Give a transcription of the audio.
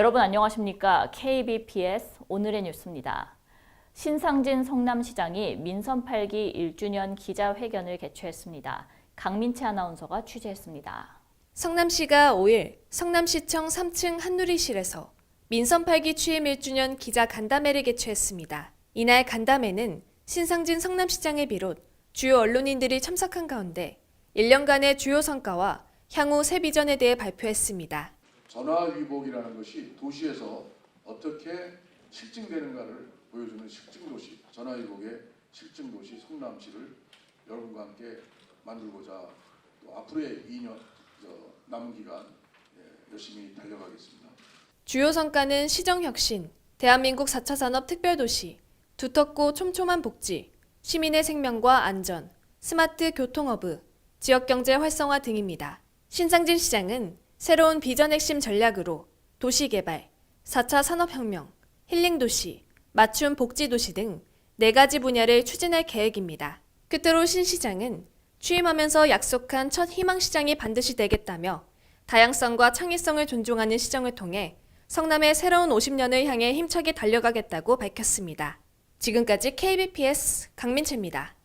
여러분 안녕하십니까? KBPS 오늘의 뉴스입니다. 신상진 성남시장이 민선 8기 1주년 기자회견을 개최했습니다. 강민채 아나운서가 취재했습니다. 성남시가 5일 성남시청 3층 한누리실에서 민선 8기 취임 1주년 기자 간담회를 개최했습니다. 이날 간담회는 신상진 성남시장을 비롯 주요 언론인들이 참석한 가운데 1년간의 주요 성과와 향후 새 비전에 대해 발표했습니다. 전화위복이라는 것이 도시에서 어떻게 실증되는가를 보여주는 실증도시, 전화위복의 실증도시 성남시를 여러분과 함께 만들고자 또 앞으로의 2년 저 남은 기간 예, 열심히 달려가겠습니다. 주요 성과는 시정혁신, 대한민국 4차 산업 특별도시, 두텁고 촘촘한 복지, 시민의 생명과 안전, 스마트 교통허브, 지역경제 활성화 등입니다. 신상진 시장은 새로운 비전 핵심 전략으로 도시개발, 4차 산업혁명, 힐링도시, 맞춤 복지도시 등네 가지 분야를 추진할 계획입니다. 끝으로 신 시장은 취임하면서 약속한 첫 희망시장이 반드시 되겠다며 다양성과 창의성을 존중하는 시정을 통해 성남의 새로운 50년을 향해 힘차게 달려가겠다고 밝혔습니다. 지금까지 KBPS 강민채입니다.